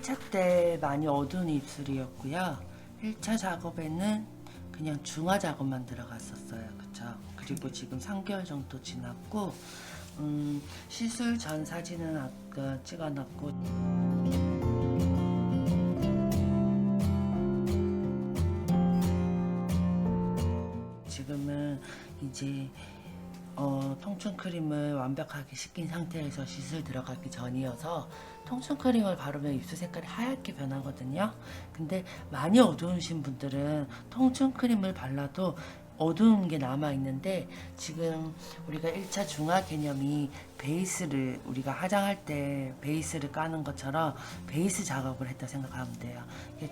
1차 때 많이 어두운 입술이었고요. 1차 작업에는 그냥 중화 작업만 들어갔었어요. 그쵸? 그리고 지금 3개월 정도 지났고, 음, 시술 전 사진은 아까 찍어놨고, 지금은 이제 어, 통증 크림을 완벽하게 씻긴 상태에서 시술 들어가기 전이어서 통증 크림을 바르면 입술 색깔이 하얗게 변하거든요. 근데 많이 어두우신 분들은 통증 크림을 발라도 어두운 게 남아 있는데 지금 우리가 1차 중화 개념이 베이스를 우리가 화장할 때 베이스를 까는 것처럼 베이스 작업을 했다 생각하면 돼요.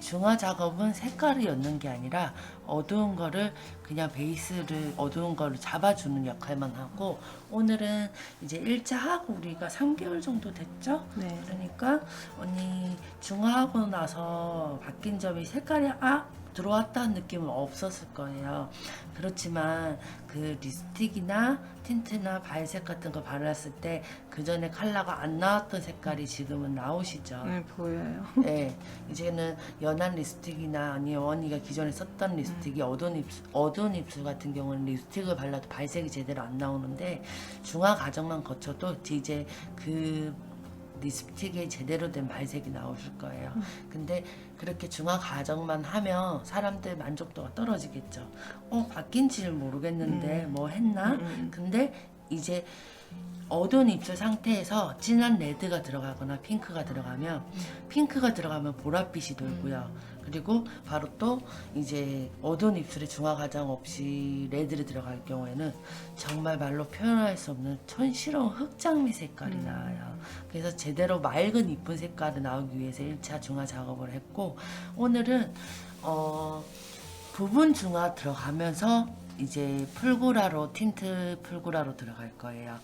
중화 작업은 색깔을 엮는 게 아니라 어두운 거를 그냥 베이스를 어두운 거를 잡아주는 역할만 하고 오늘은 이제 1차 하고 우리가 3개월 정도 됐죠? 네. 그러니까 언니 중화하고 나서 바뀐 점이 색깔이 아 들어왔다는 느낌은 없었을 거예요. 그렇지만 그 립스틱이나 틴트나 발색 같은 거 바르었을 때 그 전에 컬러가 안 나왔던 색깔이 지금은 나오시죠. 네, 보여요. 네, 이제는 연한 립스틱이나 아니 언니가 기존에 썼던 립스틱이 어두운 입술, 어두운 입술 같은 경우는 립스틱을 발라도 발색이 제대로 안 나오는데 중화 과정만 거쳐도 이제 그 립스틱에 제대로 된 발색이 나오실 거예요. 근데 그렇게 중화 과정만 하면 사람들 만족도가 떨어지겠죠. 어, 바뀐지를 모르겠는데 뭐 했나? 음, 음. 근데 이제 어두운 입술 상태에서 진한 레드가 들어가거나 핑크가 들어가면 핑크가 들어가면 보랏빛이 돌고요. 그리고 바로 또 이제 어두운 입술에 중화 과정 없이 레드를 들어갈 경우에는 정말 말로 표현할 수 없는 촌스러운 흑장미 색깔이 나와요. 그래서 제대로 맑은 이쁜 색깔이 나오기 위해서 1차 중화 작업을 했고 오늘은 어 부분 중화 들어가면서 이제 풀구라로 틴트 풀구라로 들어갈 거예요.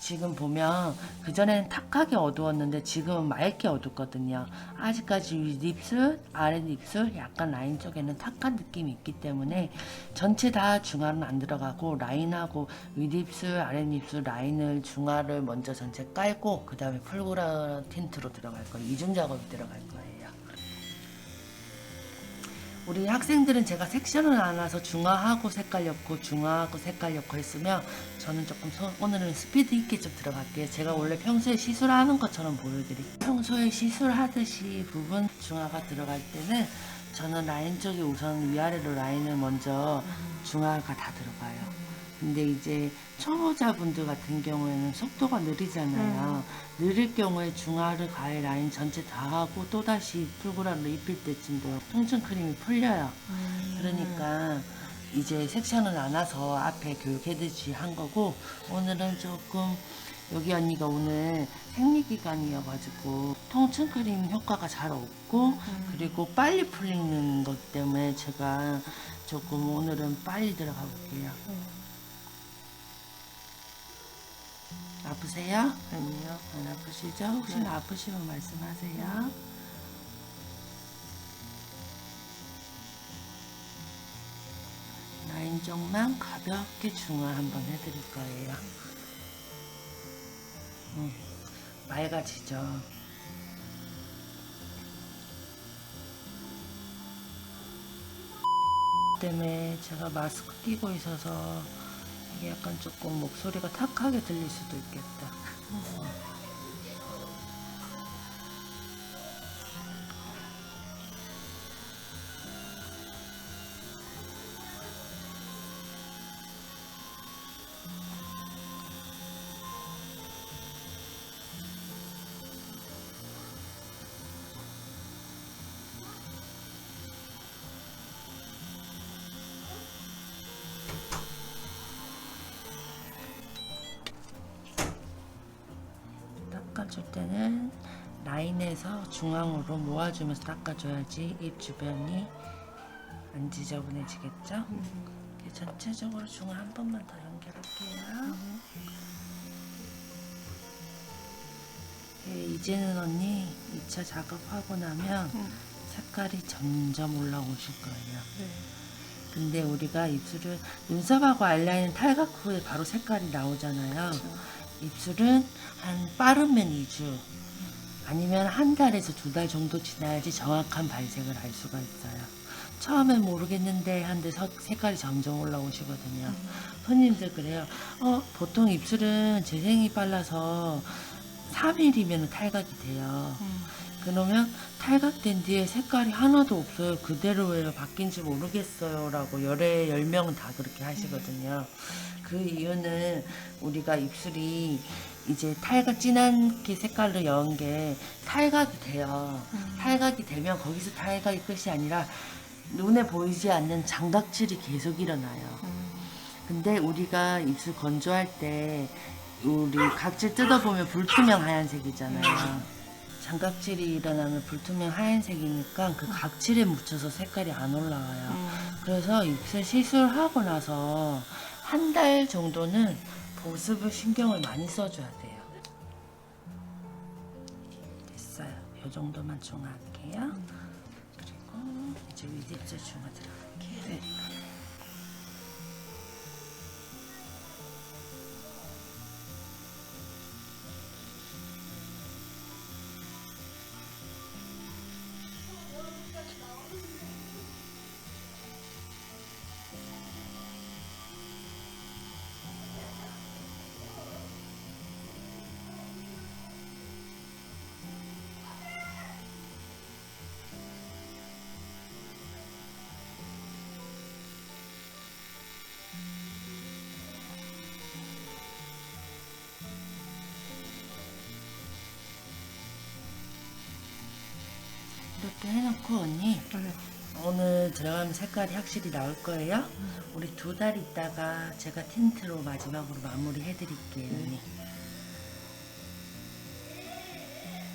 지금 보면 그전에는 탁하게 어두웠는데 지금은 맑게 어둡거든요. 아직까지 윗입술, 아랫입술, 약간 라인 쪽에는 탁한 느낌이 있기 때문에 전체 다 중화는 안 들어가고 라인하고 윗입술, 아랫입술 라인을 중화를 먼저 전체 깔고 그 다음에 풀구라 틴트로 들어갈 거예요. 이중 작업이 들어갈 거예요. 우리 학생들은 제가 섹션을 나눠서 중화하고 색깔 엮고 중화하고 색깔 엮고 했으면 저는 조금 소- 오늘은 스피드 있게 좀 들어갈게요. 제가 원래 평소에 시술하는 것처럼 보여드릴게요. 평소에 시술하듯이 부분 중화가 들어갈 때는 저는 라인 쪽에 우선 위아래로 라인을 먼저 중화가 다 들어가요. 근데 이제 초보자분들 같은 경우에는 속도가 느리잖아요. 느릴 경우에 중화를 가해 라인 전체 다 하고 또다시 풀구라로 입힐 때쯤 되면 통증 크림이 풀려요. 그러니까 이제 섹션을 나눠서 앞에 교육해듯이 한 거고 오늘은 조금 여기 언니가 오늘 생리기간이어가지고 통증 크림 효과가 잘 없고 그리고 빨리 풀리는 것 때문에 제가 조금 오늘은 빨리 들어가 볼게요. 아프세요? 아니요. 안 아프시죠? 혹시나 아프시면 말씀하세요. 라인 쪽만 가볍게 중화 한번 해드릴 거예요. 음, 맑아지죠? 때문에 제가 마스크 끼고 있어서 약간 조금 목소리가 탁하게 들릴 수도 있겠다. 닦아줄 때는 라인에서 중앙으로 모아주면서 닦아줘야지 입 주변이 안 지저분해지겠죠? 이렇게 전체적으로 중앙 한 번만 더 연결할게요. 예, 이제는 언니 2차 작업하고 나면 색깔이 점점 올라오실 거예요. 네. 근데 우리가 입술을 눈썹하고 아이라인 탈각 후에 바로 색깔이 나오잖아요. 입술은 한 빠르면 2주, 아니면 한 달에서 두 달 정도 지나야지 정확한 발색을 알 수가 있어요. 처음엔 모르겠는데 한데 서- 색깔이 점점 올라오시거든요. 손님들 그래요. 어, 보통 입술은 재생이 빨라서 3일이면 탈각이 돼요. 그러면 탈각된 뒤에 색깔이 하나도 없어요. 그대로예요. 바뀐지 모르겠어요. 라고 열에 열 명은 다 그렇게 하시거든요. 그 이유는 우리가 입술이 이제 탈각 진한 게 색깔로 연게 탈각이 돼요. 탈각이 되면 거기서 탈각이 끝이 아니라 눈에 보이지 않는 장각질이 계속 일어나요. 근데 우리가 입술 건조할 때 우리 각질 뜯어보면 불투명 하얀색이잖아요. 장각질이 일어나면 불투명 하얀색이니까 그 각질에 묻혀서 색깔이 안 올라와요. 그래서 입술 시술 하고 나서 한 달 정도는 보습을 신경을 많이 써줘야 돼요. 됐어요. 이 정도만 중화할게요. 그리고 이제 윗입술 중화 들어갈게요. 네. 들어가면 색깔이 확실히 나올 거예요. 우리 두 달 있다가 제가 틴트로 마지막으로 마무리 해드릴게요. 언니.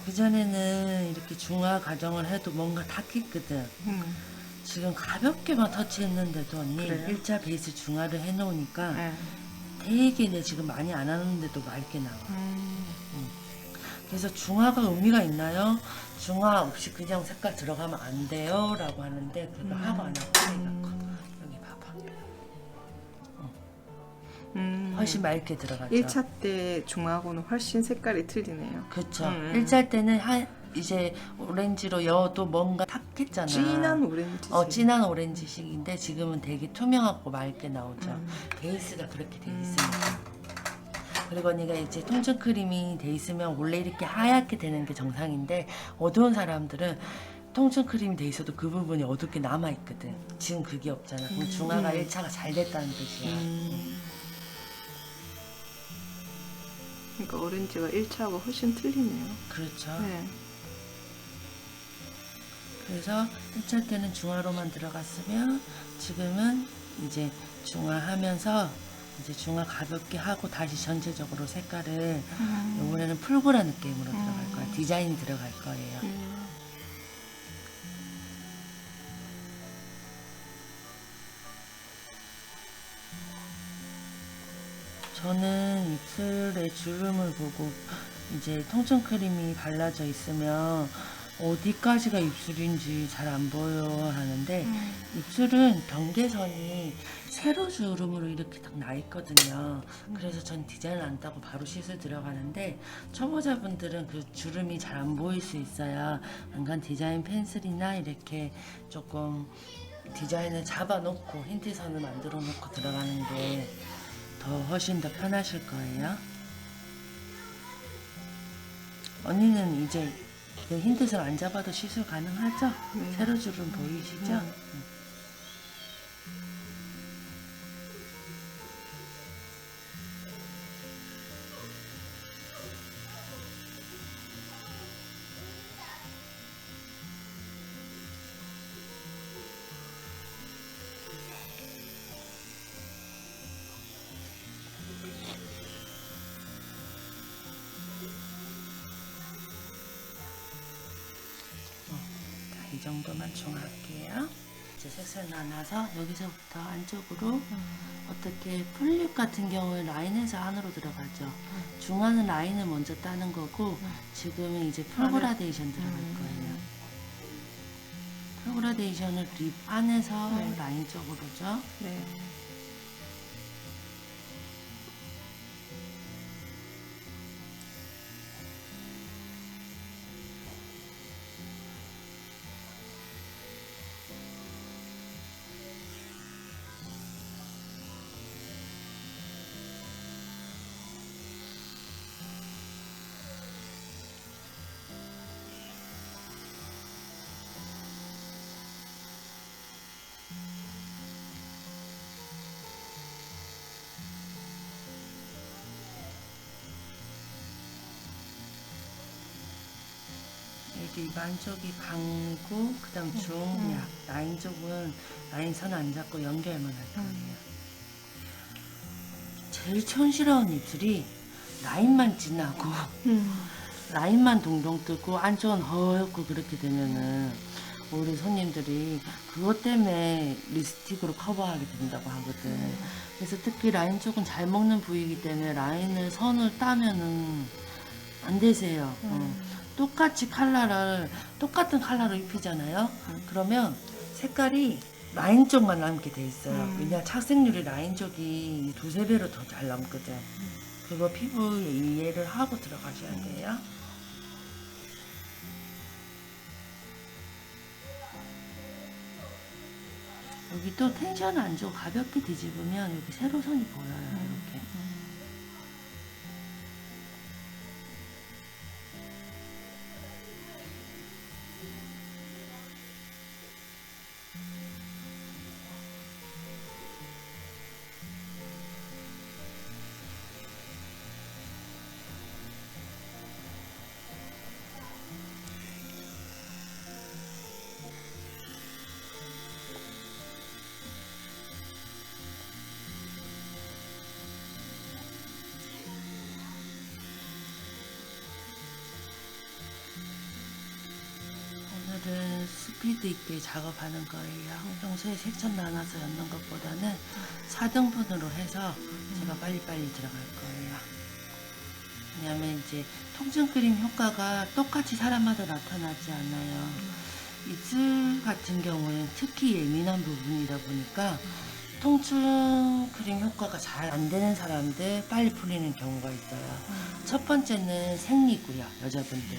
그전에는 이렇게 중화 과정을 해도 뭔가 탁했거든. 음. 지금 가볍게만 터치했는데도 언니 그래요? 일자 베이스 중화를 해놓으니까 네. 되게 내 지금 많이 안 하는데도 맑게 나와. 음. 그래서 중화가 의미가 있나요? 중화 없이 그냥 색깔 들어가면 안 돼요 라고 하는데 그거 하고 안 하고 차이가 커 여기 봐봐 음. 훨씬 맑게 들어가죠 1차 때 중하고는 훨씬 색깔이 틀리네요. 그쵸 음. 일자 때는 한 이제 오렌지로 여도 뭔가 탁했잖아 진한 오렌지. 어 진한 오렌지식인데 지금은 되게 투명하고 맑게 나오죠 음. 베이스가 그렇게 돼 음. 있으니까 그리고 언니가 이제 통증 크림이 돼 있으면 원래 이렇게 하얗게 되는 게 정상인데 어두운 사람들은 통증 크림이 돼 있어도 그 부분이 어둡게 남아 있거든. 지금 그게 없잖아. 그럼 중화가 음. 1차가 잘 됐다는 뜻이야. 음. 그러니까 오렌지가 1차하고 훨씬 틀리네요. 그렇죠. 네. 그래서 1차 때는 중화로만 들어갔으면 지금은 이제 중화하면서 이제 중화 가볍게 하고 다시 전체적으로 색깔을 이번에는 풀브라 느낌으로 들어갈 거야. 디자인이 들어갈 거예요. 음. 저는 입술에 주름을 보고 이제 통증 크림이 발라져 있으면 어디까지가 입술인지 잘 안 보여 하는데 음. 입술은 경계선이 세로 주름으로 이렇게 딱 나 있거든요. 그래서 전 디자인을 안 따고 바로 시술 들어가는데 초보자분들은 그 주름이 잘 안 보일 수 있어요. 약간 디자인 펜슬이나 이렇게 조금 디자인을 잡아놓고 힌트선을 만들어 놓고 들어가는 게 더 훨씬 더 편하실 거예요. 언니는 이제 그 힌트선 안 잡아도 시술 가능하죠? 네. 세로 주름 보이시죠? 음. 나눠서 여기서부터 안쪽으로 어떻게 풀립 같은 경우에 라인에서 안으로 들어가죠. 중화는 라인을 먼저 따는 거고 지금은 이제 풀그라데이션 들어갈 거예요. 풀그라데이션을 립 안에서 네. 라인 쪽으로죠. 네. 안쪽이 강고 그다음 중, 음. 약 라인 쪽은 라인 선 안 잡고 연결만 할 거예요. 제일 촌스러운 입술이 라인만 진하고 음. 라인만 동동 뜨고 안쪽은 허옇고 그렇게 되면은 우리 손님들이 그것 때문에 립스틱으로 커버하게 된다고 하거든. 그래서 특히 라인 쪽은 잘 먹는 부위이기 때문에 라인을 선을 따면은 안 되세요. 어. 음. 똑같이 컬러를 똑같은 컬러로 입히잖아요. 그러면 색깔이 라인 쪽만 남게 돼 있어요. 음. 왜냐 착색률이 라인 쪽이 두세 배로 더 잘 남거든. 그거 피부 이해를 하고 들어가셔야 돼요. 여기 또 텐션 안 주고 가볍게 뒤집으면 여기 세로선이 보여요. 이렇게. 스피드 있게 작업하는 거예요. 평소에 색천 나눠서 엮는 것보다는 4등분으로 해서 제가 빨리빨리 들어갈 거예요. 왜냐면 이제 통증 크림 효과가 똑같이 사람마다 나타나지 않아요. 입술 같은 경우는 특히 예민한 부분이다 보니까 통증 크림 효과가 잘 안 되는 사람들 빨리 풀리는 경우가 있어요. 첫 번째는 생리고요, 여자분들.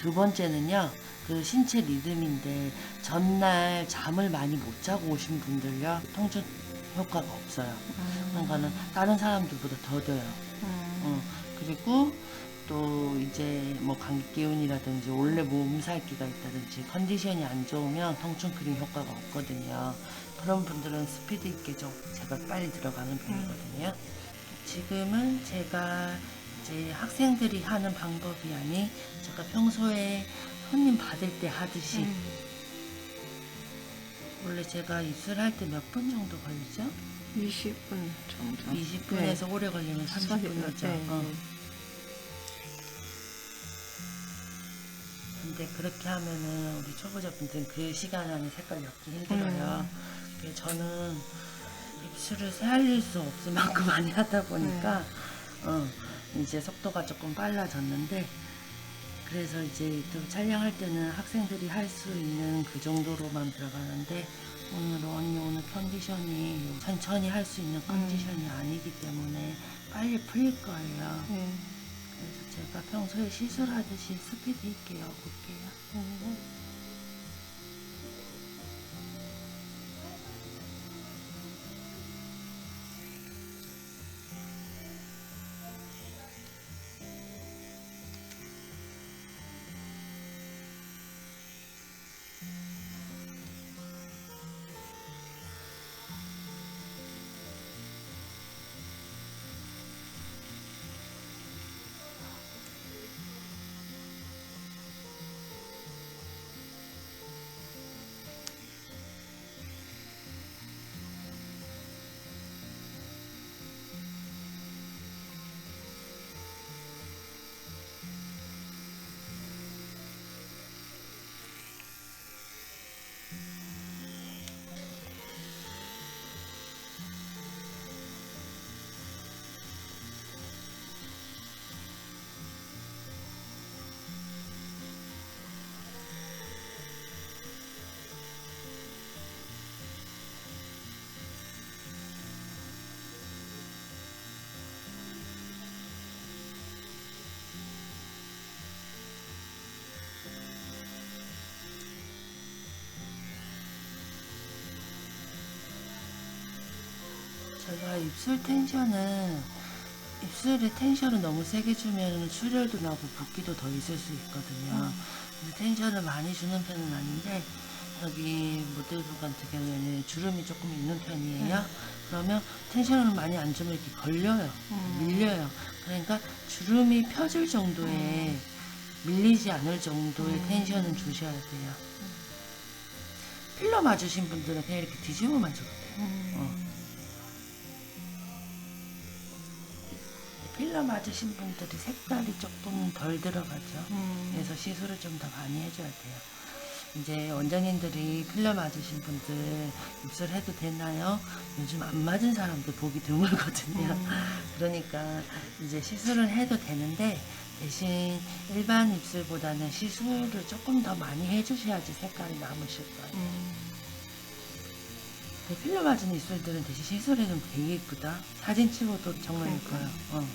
두 번째는요, 그 신체 리듬인데 전날 잠을 많이 못 자고 오신 분들요, 통증 효과가 없어요. 그러니까는 다른 사람들보다 더뎌요. 어, 그리고 또 이제 뭐 감기 기운이라든지 원래 몸살기가 있다든지 컨디션이 안 좋으면 통증 크림 효과가 없거든요. 그런 분들은 스피드 있게 좀 제가 빨리 들어가는 편이거든요. 지금은 제가 이제 학생들이 하는 방법이 아닌 제가 평소에 손님 받을 때 하듯이 음. 원래 제가 입술할 때 몇 분 정도 걸리죠? 20분 정도. 20분에서 오래 걸리면 30분이죠. 네. 어. 근데 그렇게 하면은 우리 초보자분들은 그 시간 안에 색깔 엮기 힘들어요. 그래서 저는 입술을 새알릴 수 없을 만큼 많이 하다 보니까 어, 이제 속도가 조금 빨라졌는데 그래서 이제 또 촬영할 때는 학생들이 할 수 있는 그 정도로만 들어가는데 오늘은 언니 오늘 컨디션이 천천히 할 수 있는 컨디션이 아니기 때문에 빨리 풀릴 거예요. 네. 그래서 제가 평소에 시술하듯이 스피드 있게 엮을게요. 제 입술 텐션은 입술에 텐션을 너무 세게 주면 출혈도 나고 붓기도 더 있을 수 있거든요. 근데 텐션을 많이 주는 편은 아닌데 여기 모델분 같은 경우에는 주름이 조금 있는 편이에요. 그러면 텐션을 많이 안 주면 이렇게 걸려요. 음. 밀려요. 그러니까 주름이 펴질 정도의 밀리지 않을 정도의 텐션은 주셔야 돼요. 필러 맞으신 분들은 그냥 이렇게 뒤집어 맞아도 돼요. 어. 필러 맞으신 분들이 색깔이 조금 덜 들어가죠. 음. 그래서 시술을 좀 더 많이 해줘야 돼요. 이제 원장님들이 필러 맞으신 분들 입술 해도 되나요? 요즘 안 맞은 사람들 보기 드물거든요. 그러니까 이제 시술을 해도 되는데 대신 일반 입술보다는 시술을 조금 더 많이 해주셔야지 색깔이 남으실 거예요. 음. 필러 맞은 입술들은 대신 시술해주면 되게 예쁘다. 사진 찍어도 정말. 예뻐요. 어.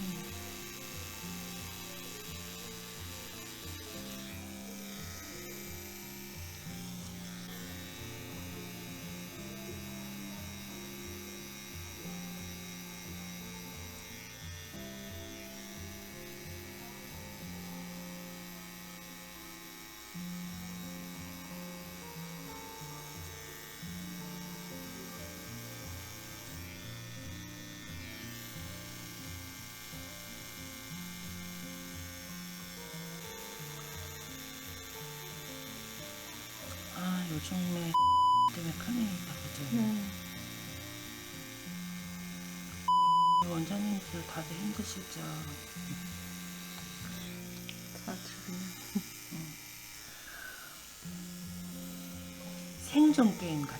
생존 게임 같아.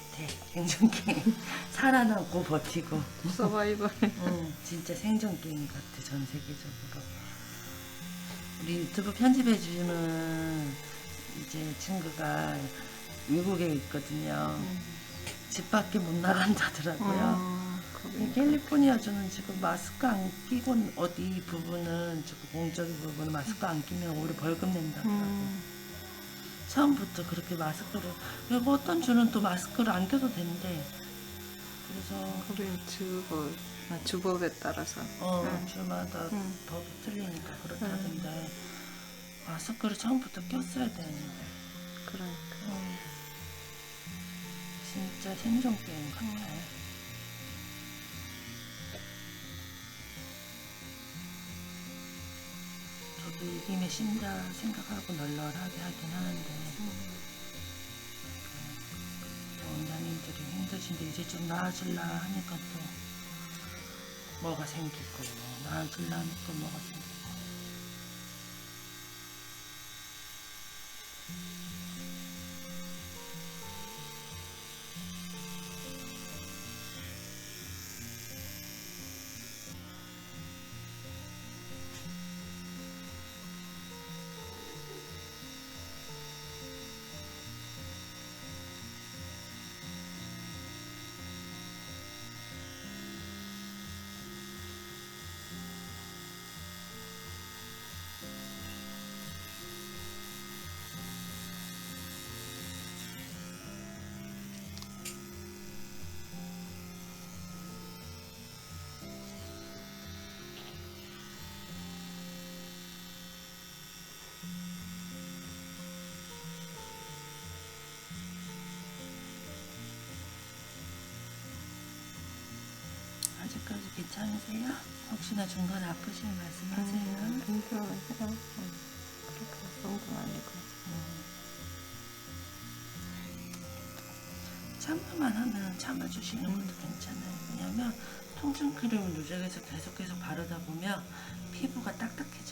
생존 게임. 살아남고 버티고. 서바이벌. 응, 진짜 생존 게임 같아. 전 세계적으로. 우리 유튜브 편집해 주는 이제 친구가 미국에 있거든요. 집 밖에 못 나간다더라고요. 음. 이 캘리포니아 주는 지금 마스크 안 끼고 어디 부분은 지금 공적인 부분은 마스크 안 끼면 오히려 벌금 낸다더라고. 음. 처음부터 그렇게 마스크를 그리고 어떤 주는 또 마스크를 안 껴도 된대. 그래서 거긴 주법, 아, 주법에 따라서. 어 응. 주마다 응. 법이 틀리니까 그렇다던데 마스크를 처음부터 꼈어야 되는데 그러니까. 어, 진짜 생존 게임 같아. 이김에 쉰다 생각하고 널널하게 하긴 하는데. 그 원장님들이 힘드신데 이제 좀 나아질라 하니까 또 뭐가 생기고 나아질라 하니까 뭐가 생기고 괜찮으세요? 혹시나 중간에 아프시면 말씀하세요. 음, 괜찮아요. 음. 그렇게 정도는 아니고. 참을만 하면 참아주시는 것도 괜찮아요. 왜냐면 통증 크림을 누적해서 계속해서 바르다 보면 피부가 딱딱해져.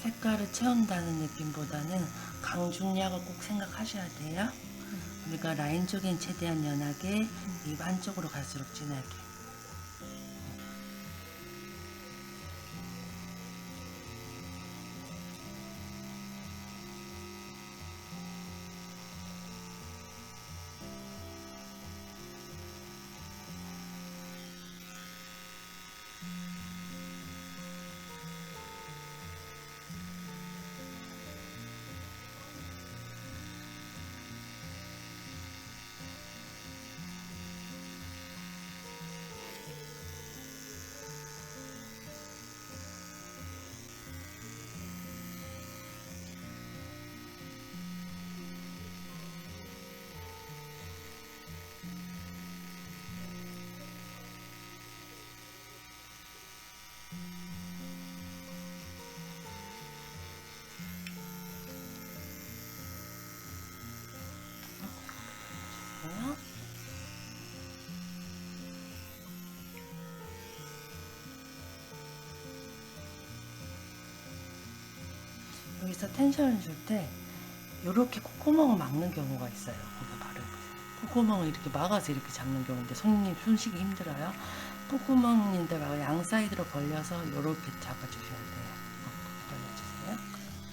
색깔을 채운다는 느낌보다는 강중약을 꼭 생각하셔야 돼요. 우리가 라인 쪽엔 최대한 연하게 입 한쪽으로 갈수록 진하게. 여기서 텐션을 줄 때 이렇게 콧구멍을 막는 경우가 있어요. 거기 바르보세요. 콧구멍을 이렇게 막아서 이렇게 잡는 경우인데 손님 손쉬기 힘들어요. 콧구멍인데 막양 사이드로 벌려서 이렇게 잡아주셔야 돼요. 어, 벌려주세요.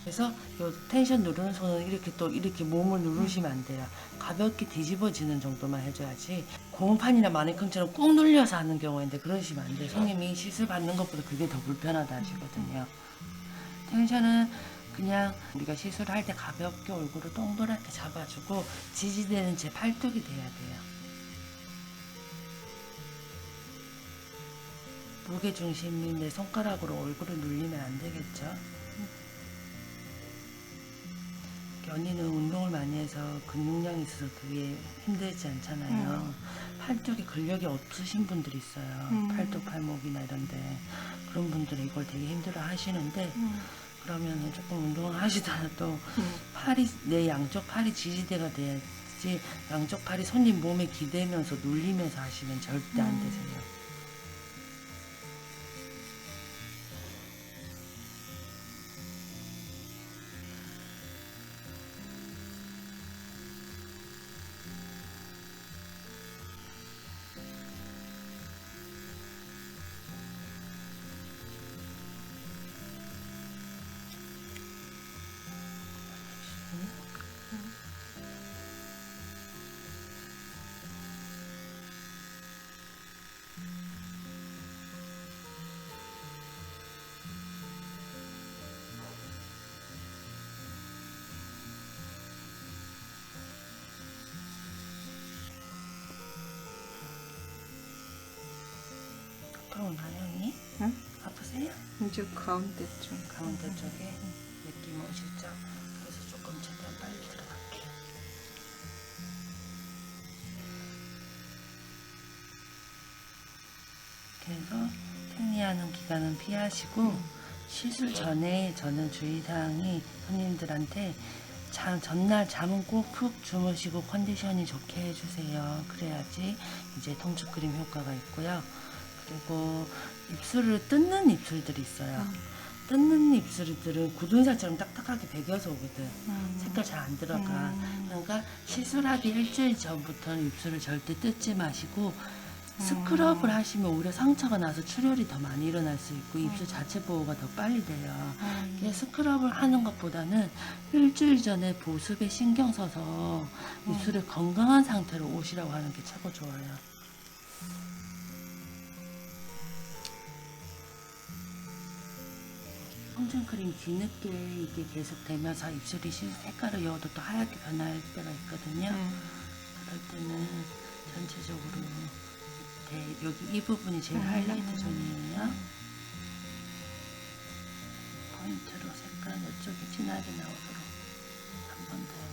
그래서 요 텐션 누르는 손은 이렇게 또 이렇게 몸을 누르시면 안 돼요. 가볍게 뒤집어지는 정도만 해줘야지 고무판이나 마네킹처럼 꾹 눌려서 하는 경우인데 그러시면 안 돼요. 손님이 시술 받는 것보다 그게 더 불편하다 하시거든요. 텐션은 그냥 우리가 시술할 때 가볍게 얼굴을 동그랗게 잡아주고 지지대는 제 팔뚝이 돼야 돼요. 무게 중심이 내 손가락으로 얼굴을 눌리면 안 되겠죠. 연희는 운동을 많이 해서 근육량이 있어서 그게 힘들지 않잖아요. 팔뚝에 근력이 없으신 분들이 있어요. 음. 팔뚝, 팔목이나 이런데 그런 분들은 이걸 되게 힘들어 하시는데 그러면 조금 운동을 하시더라도 팔이 내 양쪽 팔이 지지대가 돼야지 양쪽 팔이 손님 몸에 기대면서 눌리면서 하시면 절대 안 음. 되세요. 이제 가운데 좀 가운데 쪽에 느낌 오시죠? 그래서 조금 최대한 빨리 들어갈게요. 그래서 생리하는 기간은 피하시고 시술 전에 저는 주의사항이 손님들한테 잠, 전날 잠은 꼭 푹 주무시고 컨디션이 좋게 해주세요. 그래야지 이제 통증 크림 효과가 있고요. 그리고 입술을 뜯는 입술들이 있어요. 뜯는 입술들은 굳은 살처럼 딱딱하게 배겨서 오거든. 음. 색깔 잘 안 들어가. 음. 그러니까 시술하기 일주일 전부터는 입술을 절대 뜯지 마시고 스크럽을 하시면 오히려 상처가 나서 출혈이 더 많이 일어날 수 있고 입술 자체 보호가 더 빨리 돼요. 음. 스크럽을 하는 것보다는 일주일 전에 보습에 신경 써서 입술을 건강한 상태로 오시라고 하는 게 최고 좋아요. 홍준크림 뒤늦게 이게 계속 되면서 입술이 실- 색깔을 여도 또 하얗게 변할 때가 있거든요. 음. 그럴 때는 전체적으로 밑에 여기 이 부분이 제일 음. 하이라이트 존이에요. 포인트로 색깔 이쪽이 진하게 나오도록 한 번 더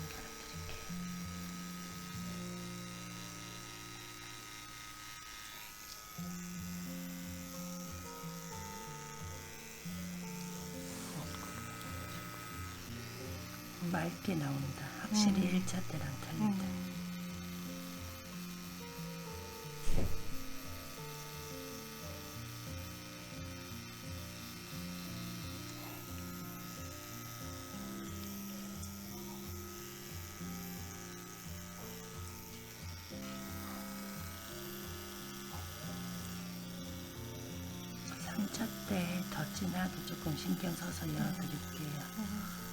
쉽게 나옵니다. 확실히 음. 1차 때랑 달리다. 음. 상차 때 더 진하게 조금 신경 써서 음. 이어드릴게요. 음.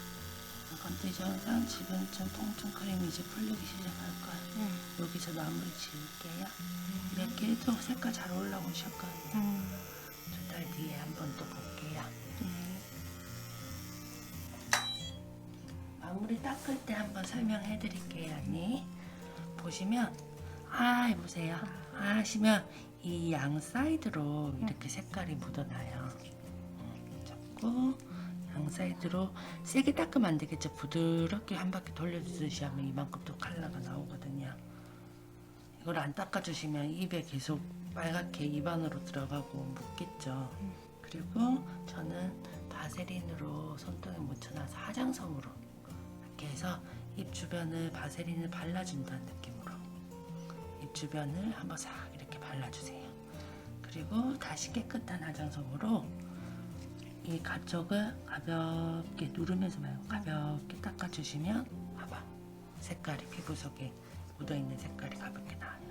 컨디션상 지금 좀 통증 크림이 이제 풀리기 시작할 거예요. 여기서 마무리 지을게요. 이렇게 또 색깔 잘 올라오셨거든요. 두달 뒤에 한 번 또 볼게요. 마무리 닦을 때 한번 설명해 드릴게요, 언니. 보시면, 아, 보세요. 아, 하시면 이 양 사이드로 이렇게 색깔이 묻어나요. 음, 잡고, 양 사이드로 세게 닦으면 안 되겠죠. 부드럽게 한 바퀴 돌려주듯이 하면 이만큼 또 컬러가 나오거든요. 이걸 안 닦아주시면 입에 계속 빨갛게 입안으로 들어가고 묻겠죠. 그리고 저는 바세린으로 손등에 묻혀놔서 화장솜으로 이렇게 해서 입 주변을 바세린을 발라준다는 느낌으로 입 주변을 한번 싹 이렇게 발라주세요. 그리고 다시 깨끗한 화장솜으로 이 가쪽을 가볍게 누르면서 말고 가볍게 닦아주시면 봐봐 색깔이 피부 속에 묻어있는 색깔이 가볍게 나와요.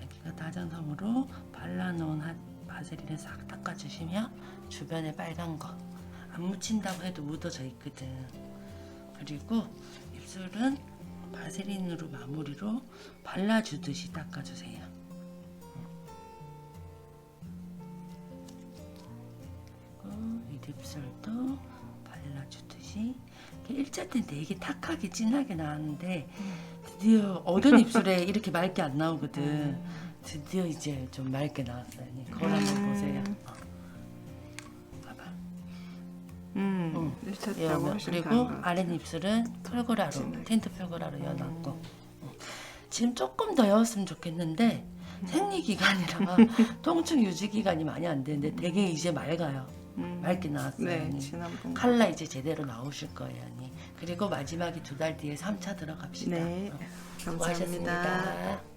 여기가 다장솜으로 발라놓은 하- 바세린을 싹 닦아주시면 주변에 빨간 거 안 묻힌다고 해도 묻어져 있거든. 그리고 입술은 바세린으로 마무리로 발라주듯이 닦아주세요. 윗입술도 발라주듯이 일자 때 되게 탁하게 진하게 나왔는데 드디어 어두운 입술에 이렇게 맑게 안 나오거든. 드디어 이제 좀 맑게 나왔어요. 언니. 거울 한번 음. 보세요. 어. 봐봐. 음, 응. 일차 때하고 이러면 훨씬 그리고 다른 것 같아. 아랫 입술은 펄고라로 진하게. 틴트 펄고라로 여놨고 응. 지금 조금 더 여웠으면 좋겠는데 생리 기간이라 통증 유지 기간이 많이 안 되는데 되게 이제 맑아요. 음. 맑게 나왔어요. 네, 언니. 지난번 칼라 이제 제대로 나오실 거예요, 언니. 그리고 마지막에 두 달 뒤에 3차 들어갑시다. 네, 어. 감사합니다. 수고하셨습니다.